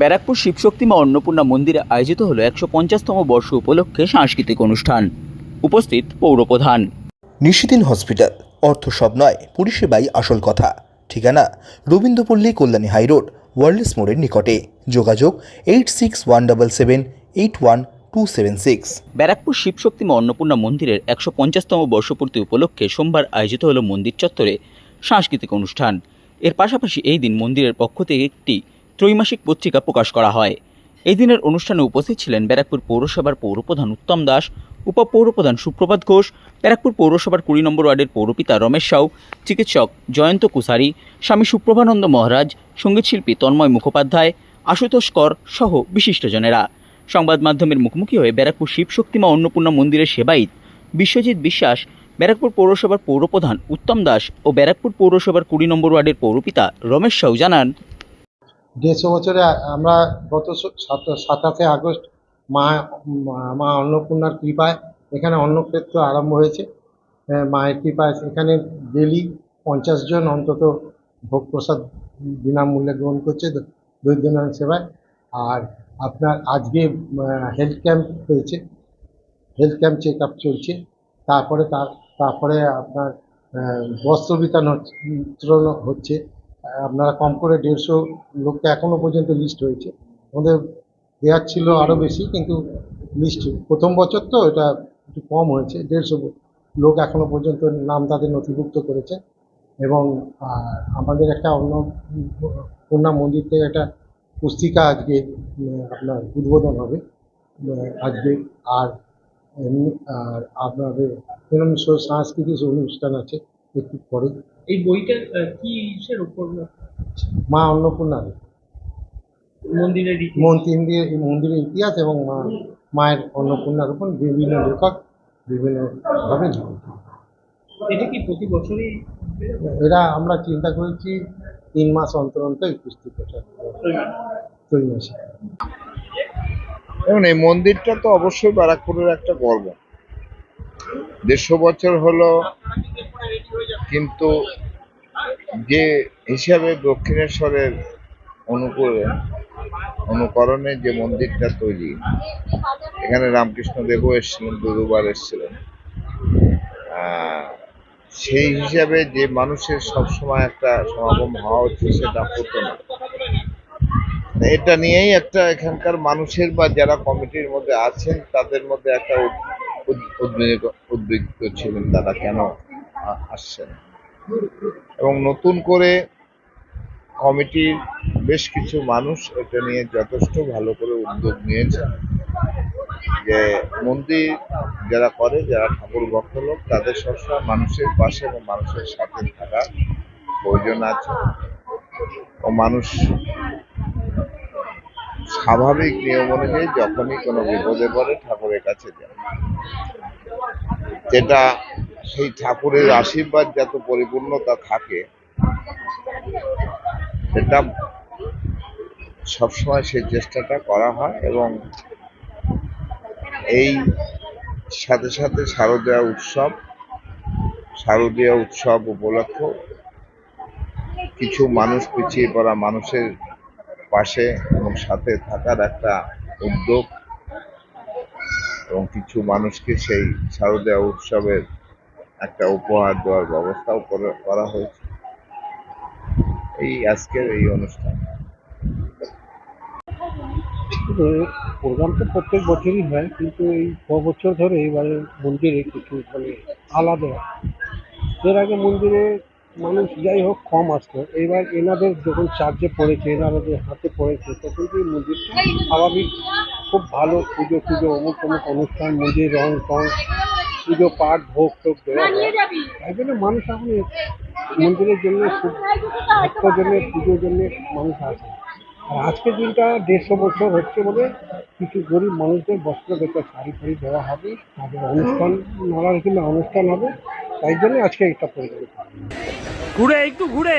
ব্যারাকপুর শিবশক্তি মা অন্নপূর্ণা মন্দিরে আয়োজিত হলো একশো পঞ্চাশতম বর্ষ উপলক্ষে সাংস্কৃতিক অনুষ্ঠান। উপস্থিত পৌরপ্রধান। নিশিদিন হসপিটাল অর্থ সব নয় পরিষেবাই আসল কথা। ঠিকানা রবীন্দ্রপল্লী কল্যাণী হাইরোড ওয়ার্ল্ডস মোড়ের নিকটে। যোগাযোগ eight six one double seven eight one two seven six Barrackpore Shibshakti Ma Annapurna মন্দিরের একশো পঞ্চাশতম বর্ষপূর্তি উপলক্ষে সোমবার আয়োজিত হলো মন্দির চত্বরে সাংস্কৃতিক অনুষ্ঠান। এর পাশাপাশি এই দিন মন্দিরের পক্ষ থেকে একটি ত্রৈমাসিক পত্রিকা প্রকাশ করা হয়। এই দিনের অনুষ্ঠানে উপস্থিত ছিলেন ব্যারাকপুর পৌরসভার পৌরপ্রধান উত্তম দাস, উপপৌরপ্রধান সুপ্রভাত ঘোষ, ব্যারাকপুর পৌরসভার কুড়ি নম্বর ওয়ার্ডের পৌরপিতা রমেশ সাউ, চিকিৎসক জয়ন্ত কুসারি, স্বামী সুপ্রভানন্দ মহারাজ, সঙ্গীতশিল্পী তন্ময় মুখোপাধ্যায়, আশুতোষ কর সহ বিশিষ্টজনেরা। সংবাদ মাধ্যমের মুখোমুখি হয়ে ব্যারাকপুর শিবশক্তিমা অন্নপূর্ণা মন্দিরের সেবায়িত বিশ্বজিৎ বিশ্বাস, ব্যারাকপুর পৌরসভার পৌরপ্রধান উত্তম দাস ও ব্যারাকপুর পৌরসভার কুড়ি নম্বর ওয়ার্ডের পৌরপিতা রমেশ সাউ জানান দেড়শো বছরে আমরা গত সাতাশে আগস্ট মা, মা- অন্নপূর্ণার কৃপায় এখানে অন্নক্ষেত্র আরম্ভ হয়েছে। মায়ের কৃপায় এখানে ডেলি পঞ্চাশ জন অন্তত ভোগ প্রসাদ বিনামূল্যে গ্রহণ করছে দ- দরিদ্রনারায়ণ সেবায়। আর আপনার আজকে হেলথ ক্যাম্প হয়েছে। হেলথ ক্যাম্প চেক আপ চলছে। তারপরে তার তারপরে আপনার বস্ত্র বিতরণ হচ্ছে। আপনারা কম করে দেড়শো লোককে এখনও পর্যন্ত লিস্ট হয়েছে। আমাদের দেওয়ার ছিল আরও বেশি, কিন্তু লিস্ট প্রথম বছর তো এটা একটু কম হয়েছে। দেড়শো লোক এখনও পর্যন্ত নাম তাদের নথিভুক্ত করেছে। এবং আমাদের একটা অন্য কন্যা মন্দির থেকে একটা পুস্তিকা আজকে আপনার উদ্বোধন হবে আজকে। আর আপনাদের এরকম সাংস্কৃতিক অনুষ্ঠান আছে। একটু পরে। এই বইটা কি ইসের উপর মা অন্নপূর্ণা মন্দিরের রীতি মন্দির দিয়ে এই মন্দিরের ইতিহাস এবং মা মায়ের অন্নপূর্ণার উপর বিভিন্ন লেখক বিভিন্নভাবে লিখেছে। এটা কি প্রতি বছরই? এরা আমরা চিন্তা করেছি তিন মাস অন্তর অন্তর এই পুস্তিকাটা তৈরি। এই মন্দিরটা তো অবশ্যই ব্যারাকপুরের একটা গর্ব। দেড়শো বছর হলো কিন্তু যে হিসাবে দক্ষিণেশ্বরের অনুকূলে অনুকরণে যে মন্দিরটা তৈরি, এখানে রামকৃষ্ণ দেবও এসেছিলেন দুবার এসেছিলেন। সেই হিসাবে যে মানুষের সবসময় একটা সমাগম হওয়া হচ্ছে সেটা হতো না। এটা নিয়েই একটা এখানকার মানুষের বা যারা কমিটির মধ্যে আছেন, তাদের মধ্যে একটা উদ- উদ- উদ্বেগ, উদ্বিগ্ন ছিলেন তারা। কেন? আসছেন। এবং নতুন করে কমিটির বেশ কিছু মানুষ এটা নিয়ে যথেষ্ট ভালো করে উদ্যোগ নিয়েছেন। যে মন্দির যারা করে, যারা ঠাকুর ভক্ত লোক, তাদের সবসময় মানুষের পাশে এবং মানুষের সাথে থাকার প্রয়োজন আছে। ও মানুষ স্বাভাবিক নিয়ম অনুযায়ী যখনই কোনো বিপদে পড়ে, ঠাকুরের কাছে যায়। যেটা সেই ঠাকুরের আশীর্বাদ যত পরিপূর্ণতা থাকে, সেটা সবসময় সেই চেষ্টাটা করা হয় এবং এই সাথে সাথে শারদীয়া উৎসব, শারদীয় উৎসব উপলক্ষ কিছু মানুষ পিছিয়ে পড়া মানুষের পাশে এবং সাথে থাকার একটা উদ্যোগ এবং কিছু মানুষকে সেই শারদীয় উৎসবের একটা উপহার দেওয়ার ব্যবস্থাও করে- হয়েছে। এই আজকের এই অনুষ্ঠান। প্রোগ্রাম তো প্রত্যেক বছরই হয়, কিন্তু এই ছ বছর ধরে এবারে মন্দিরে কিছু মানে আলাদা। এর আগে মন্দিরে মানুষ যাই হোক কম আসতো। এইবার এনাদের যখন চার্জে পড়েছে এনাদের হাতে পড়েছে, তখন কি মন্দিরটা স্বাভাবিক। খুব ভালো পুজো পুজো অমুক অমুক অনুষ্ঠান, মন্দির রং টং। পুজো পাঠ ভোগ টোগ দেওয়া হয়। তাই জন্য মানুষ এখন মন্দিরের জন্য ভক্তর জন্য পুজোর জন্য মানুষ আসে আর আজকের দিনটা দেড়শো বছর হচ্ছে বলে কিছু গরিব মানুষদের বস্ত্র দেখে শাড়ি ফাড়ি দেওয়া হবে। তাদের অনুষ্ঠান নানা রকমের অনুষ্ঠান হবে। তাই জন্য আজকে এটা পরিচালিত ঘুরে একটু ঘুরে।